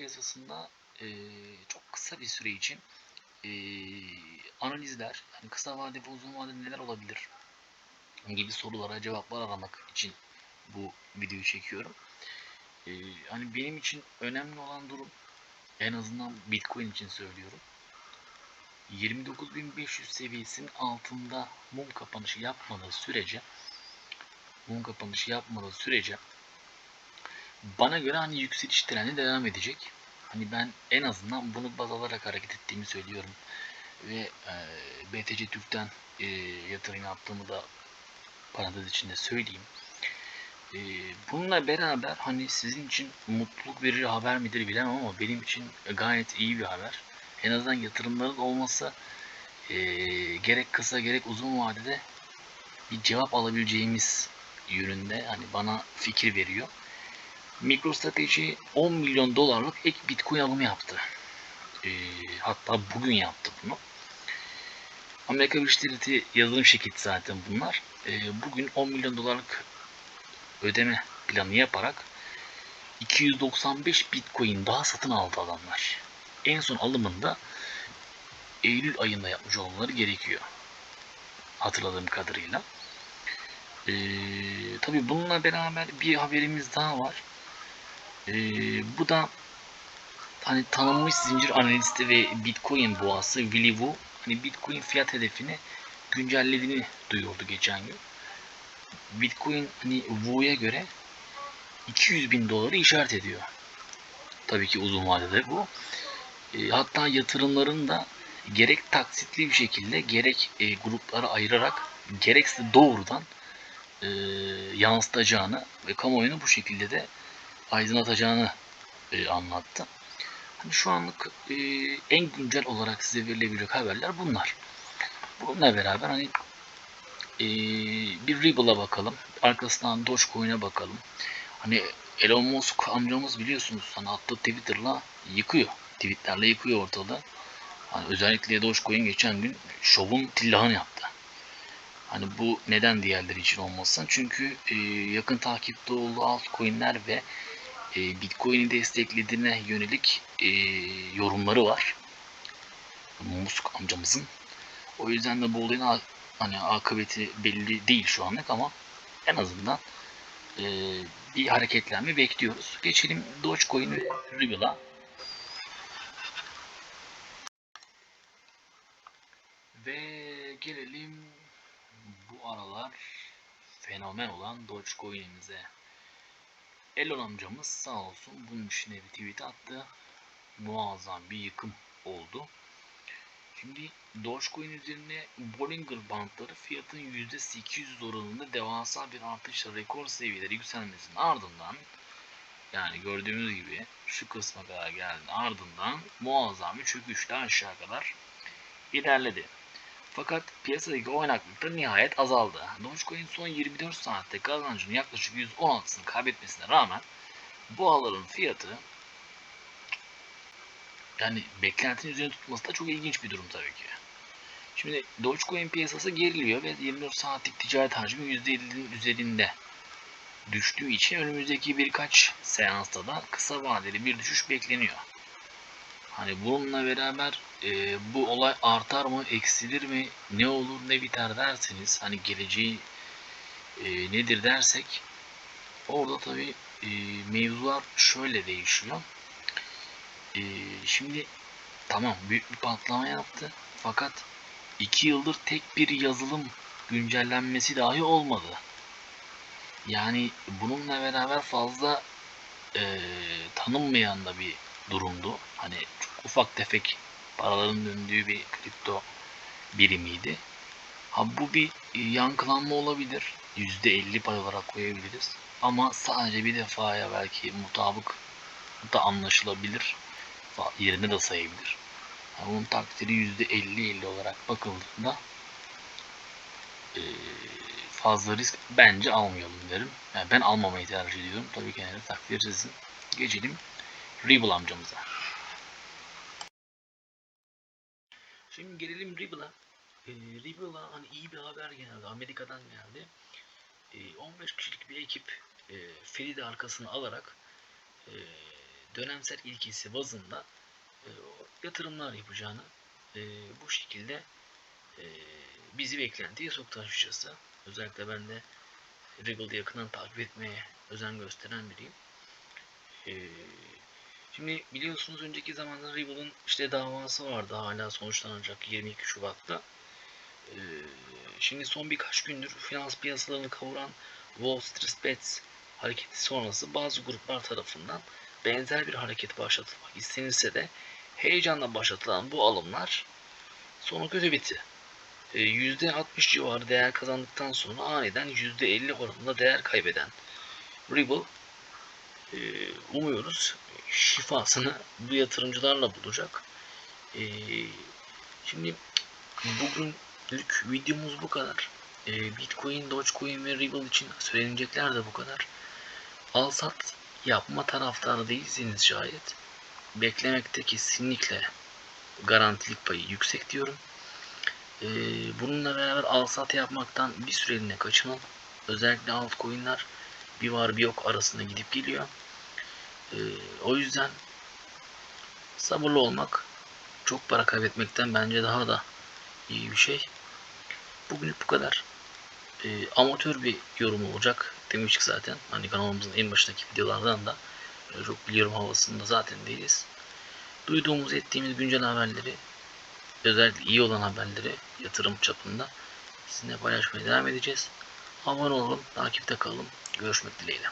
piyasasında e, çok kısa bir süre için e, analizler, yani kısa vade uzun vade neler olabilir gibi sorulara cevaplar aramak için bu videoyu çekiyorum. E, hani benim için önemli olan durum en azından Bitcoin için söylüyorum. 29.500 seviyesinin altında mum kapanışı yapmadığı sürece mum kapanışı yapmadığı sürece bana göre hani yükseliş trendi devam edecek. Hani ben en azından bunu baz alarak hareket ettiğimi söylüyorum. Ve e, BTC Türk'ten e, yatırım yaptığımı da parantez içinde söyleyeyim. E, bununla beraber hani sizin için mutluluk verici haber midir bilemem ama benim için gayet iyi bir haber. En azından yatırımların olması e, gerek kısa gerek uzun vadede bir cevap alabileceğimiz yönünde hani bana fikir veriyor. MicroStrategy 10 milyon dolarlık ek Bitcoin alımı yaptı. E, hatta bugün yaptı bunu. Amerika Birleşik Devletleri yazılım şirketi zaten bunlar. E, bugün 10 milyon dolarlık ödeme planı yaparak 295 Bitcoin daha satın aldı adamlar. En son alımında Eylül ayında yapmış olmaları gerekiyor. Hatırladığım kadarıyla. Ee, tabii bununla beraber bir haberimiz daha var. Ee, bu da hani tanınmış zincir analisti ve Bitcoin boğası Willy Wu hani Bitcoin fiyat hedefini güncellediğini duyurdu geçen gün. Bitcoin hani Wu'ya göre 200 bin doları işaret ediyor. Tabii ki uzun vadede bu. E, hatta yatırımların da gerek taksitli bir şekilde gerek e, gruplara ayırarak gerekse doğrudan e, yansıtacağını ve kamuoyunu bu şekilde de aydınlatacağını e, anlattı. Hani şu anlık e, en güncel olarak size verilebilecek haberler bunlar. Bununla beraber hani e, bir Ripple'a bakalım. Arkasından Dogecoin'e bakalım. Hani Elon Musk amcamız biliyorsunuz hani attığı Twitter'la yıkıyor. Tweetlerle yıkıyor ortalığı. Hani özellikle Dogecoin geçen gün şovun tillahını yaptı. Hani bu neden diğerleri için olmasın? Çünkü e, yakın takipte olduğu altcoin'ler ve e, Bitcoin'i desteklediğine yönelik e, yorumları var. Musk amcamızın. O yüzden de bu olayın hani akıbeti belli değil şu anlık ama en azından e, bir hareketlenme bekliyoruz. Geçelim Dogecoin ve Ripple'a. Ve gelelim bu aralar fenomen olan Dogecoin'imize. Elon amcamız sağ olsun bunun içine bir tweet attı. Muazzam bir yıkım oldu. Şimdi Dogecoin üzerine Bollinger Bandları fiyatın %800 oranında devasa bir artışla rekor seviyelere yükselmesinin ardından yani gördüğümüz gibi şu kısma kadar geldi ardından muazzam bir çöküşle aşağı kadar ilerledi. Fakat piyasadaki oynaklık da nihayet azaldı. Dogecoin son 24 saatte kazancının yaklaşık %16'sını kaybetmesine rağmen bu ağların fiyatı yani beklentinin üzerine tutması da çok ilginç bir durum tabii ki. Şimdi Dogecoin piyasası geriliyor ve 24 saatlik ticaret hacmi %50'nin üzerinde düştüğü için önümüzdeki birkaç seansta da kısa vadeli bir düşüş bekleniyor. Hani bununla beraber e, bu olay artar mı, eksilir mi, ne olur, ne biter derseniz, hani geleceği e, nedir dersek, orada tabi e, mevzular şöyle değişiyor. E, şimdi tamam büyük bir patlama yaptı, fakat iki yıldır tek bir yazılım güncellenmesi dahi olmadı. Yani bununla beraber fazla e, tanınmayan da bir durumdu. Hani çok ufak tefek paraların döndüğü bir kripto birimiydi. Ha bu bir yankılanma olabilir. %50 pay olarak koyabiliriz. Ama sadece bir defaya belki mutabık da anlaşılabilir. Yerine de sayabilir. Yani bunun takdiri %50-50 olarak bakıldığında fazla risk bence almayalım derim. Yani ben almamayı tercih ediyorum. Tabii ki yani takdir sizin. Geçelim Ribble amcamıza. Şimdi gelelim Ribble'a. E, Ribble'a hani iyi bir haber geldi. Amerika'dan geldi. E, 15 kişilik bir ekip e, Feride arkasını alarak e, dönemsel ilkesi bazında e, yatırımlar yapacağını e, bu şekilde e, bizi beklentiye soktu açıkçası. Özellikle ben de Riggle'ı yakından takip etmeye özen gösteren biriyim. E, şimdi biliyorsunuz önceki zamanda Riggle'ın işte davası vardı hala sonuçlanacak 22 Şubat'ta. E, şimdi son birkaç gündür finans piyasalarını kavuran Wall Street Bets hareketi sonrası bazı gruplar tarafından benzer bir hareket başlatılmak istenilse de heyecanla başlatılan bu alımlar sonu kötü bitti. E, %60 civarı değer kazandıktan sonra aniden %50 oranında değer kaybeden Ripple e, umuyoruz şifasını bu yatırımcılarla bulacak. E, şimdi bugünlük videomuz bu kadar. E, Bitcoin, Dogecoin ve Ripple için söylenecekler de bu kadar. Al sat yapma taraftarı değilseniz şayet beklemekte kesinlikle garantilik payı yüksek diyorum. Ee, bununla beraber al sat yapmaktan bir süreliğine kaçının. Özellikle altcoin'ler bir var bir yok arasında gidip geliyor. Ee, o yüzden sabırlı olmak çok para kaybetmekten bence daha da iyi bir şey. Bugünlük bu kadar. Ee, amatör bir yorum olacak demiştik zaten. Hani kanalımızın en başındaki videolardan da e, çok biliyorum havasında zaten değiliz. Duyduğumuz ettiğimiz güncel haberleri özellikle iyi olan haberleri yatırım çapında sizinle paylaşmaya devam edeceğiz. Abone olun, takipte kalın. Görüşmek dileğiyle.